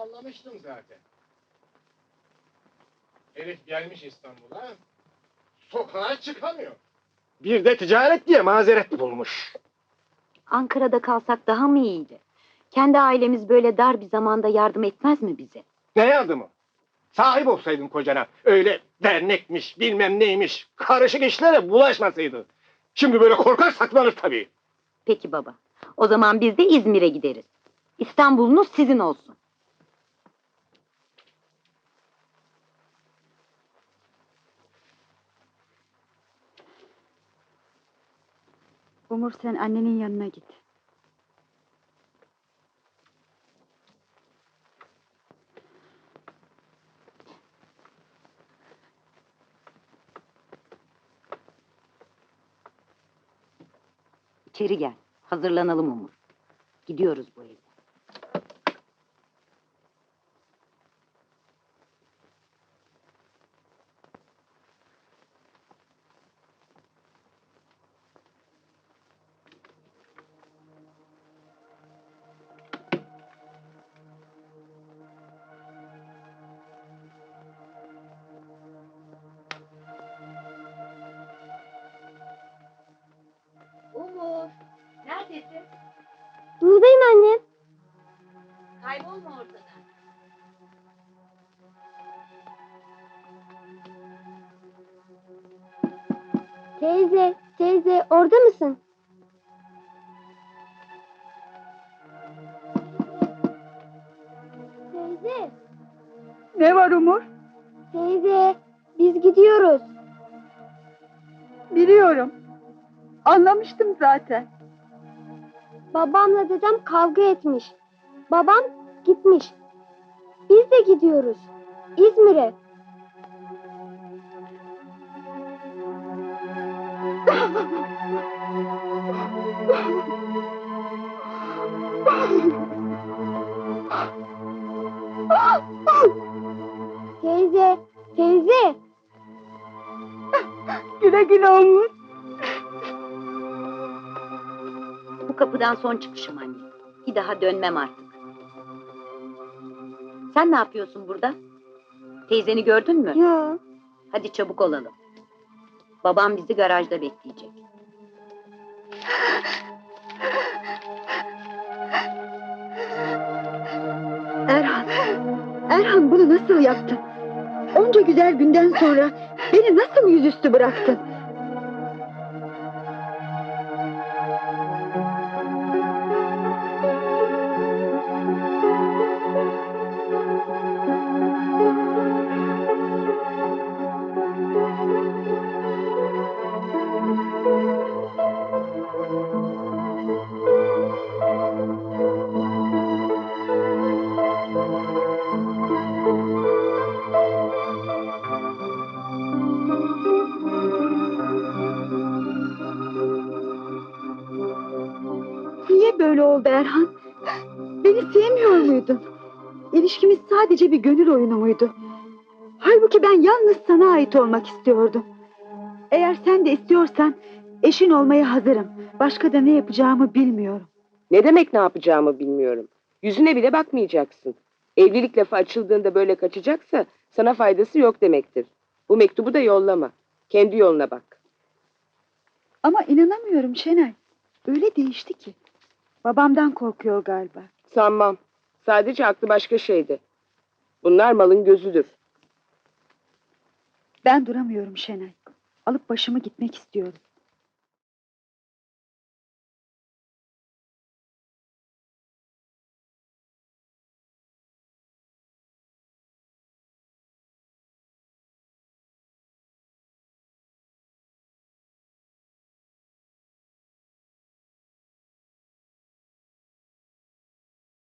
anlamıştım zaten. Herif gelmiş İstanbul'a. Sokağa çıkamıyor. Bir de ticaret diye mazeret bulmuş. Ankara'da kalsak daha mı iyiydi? Kendi ailemiz böyle dar bir zamanda yardım etmez mi bize? Ne yardımı? Sahip olsaydın kocana. Öyle dernekmiş, bilmem neymiş. Karışık işlere bulaşmasaydı. Şimdi böyle korkar saklanır tabii. Peki baba. O zaman biz de İzmir'e gideriz. İstanbul'unuz sizin olsun. Umur sen annenin yanına git. İçeri gel. Hazırlanalım Umur. Gidiyoruz bu evden. Neredesin? Buradayım annem. Kaybolma ortadan. Teyze, teyze orada mısın? Teyze, Ne var Umur? teyze biz gidiyoruz. Biliyorum. Anlamıştım zaten. Babamla dedem kavga etmiş. Babam gitmiş. Biz de gidiyoruz. İzmir'e. Teyze, teyze. Güle güle Umur. Kapıdan son çıkışım anne. Bir daha dönmem artık. Sen ne yapıyorsun burada? Teyzeni gördün mü? Ya. Hadi çabuk olalım. Babam bizi garajda bekleyecek. Erhan. Erhan bunu nasıl yaptın? Onca güzel günden sonra beni nasıl yüzüstü bıraktın? Böyle oldu Erhan? Beni sevmiyor muydun? İlişkimiz sadece bir gönül oyunu muydu? Halbuki ben yalnız sana ait olmak istiyordum. Eğer sen de istiyorsan eşin olmaya hazırım. Başka da ne yapacağımı bilmiyorum. Ne demek ne yapacağımı bilmiyorum. Yüzüne bile bakmayacaksın. Evlilik lafı açıldığında böyle kaçacaksa sana faydası yok demektir. Bu mektubu da yollama. Kendi yoluna bak. Ama inanamıyorum Şenay. Öyle değişti ki. Babamdan korkuyor galiba. Sanmam. Sadece aklı başka şeydi. Bunlar malın gözüdür. Ben duramıyorum Şenay. Alıp başımı gitmek istiyorum.